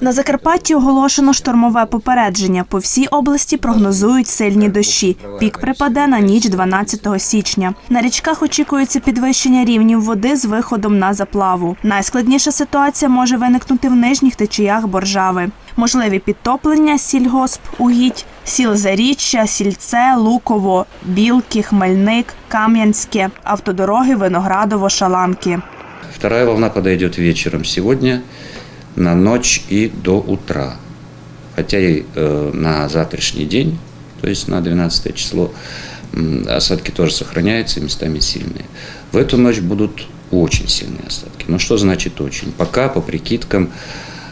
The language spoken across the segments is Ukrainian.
На Закарпатті оголошено штормове попередження. По всій області прогнозують сильні дощі. Пік припаде на ніч 12 січня. На річках очікується підвищення рівнів води з виходом на заплаву. Найскладніша ситуація може виникнути в нижніх течіях Боржави. Можливі підтоплення сільгосп, угідь, сіл Заріччя, Сільце, Луково, Білки, Хмельник, Кам'янське, автодороги Виноградово, Шаланки. Вторая волна подойдет вечером сегодня, на ночь и до утра. Хотя и э, на завтрашний день, то есть на 12 число, м, осадки тоже сохраняются, местами сильные. В эту ночь будут очень сильные осадки. Ну что значит очень? Пока по прикидкам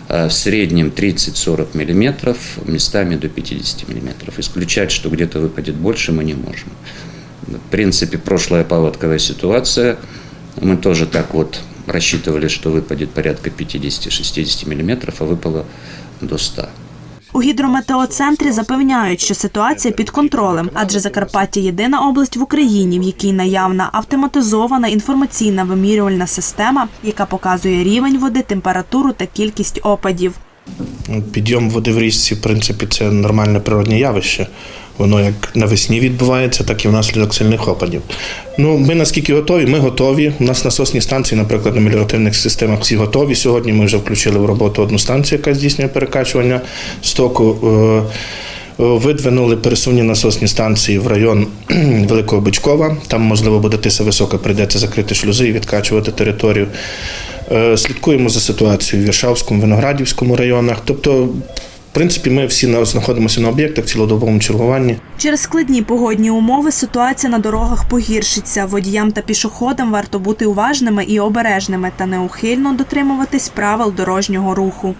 э, в среднем 30-40 миллиметров, местами до 50 миллиметров. Исключать, что где-то выпадет больше, мы не можем. В принципе, прошлая паводковая ситуация, мы тоже так вот рассчитывали, что выпадет порядка 50-60 миллиметров, а выпало до 100. У гідрометеоцентрі запевняють, що ситуація під контролем, адже Закарпаття єдина область в Україні, в якій наявна автоматизована інформаційна вимірювальна система, яка показує рівень води, температуру та кількість опадів. Підйом води в річці, в принципі, це нормальне природне явище. Воно як навесні відбувається, так і внаслідок сильних опадів. Ну, ми наскільки готові, ми готові. У нас насосні станції, наприклад, на меліоративних системах всі готові. Сьогодні ми вже включили в роботу одну станцію, яка здійснює перекачування стоку. Е, Видвинули пересувні насосні станції в район Великого Бичкова. Там, можливо, буде тиса висока, прийдеться закрити шлюзи і відкачувати територію. Е, Слідкуємо за ситуацією в Віршавському, Виноградівському районах. Тобто, в принципі, ми всі на- знаходимося на об'єктах в цілодобовому чергуванні. Через складні погодні умови ситуація на дорогах погіршиться. Водіям та пішоходам варто бути уважними і обережними та неухильно дотримуватись правил дорожнього руху.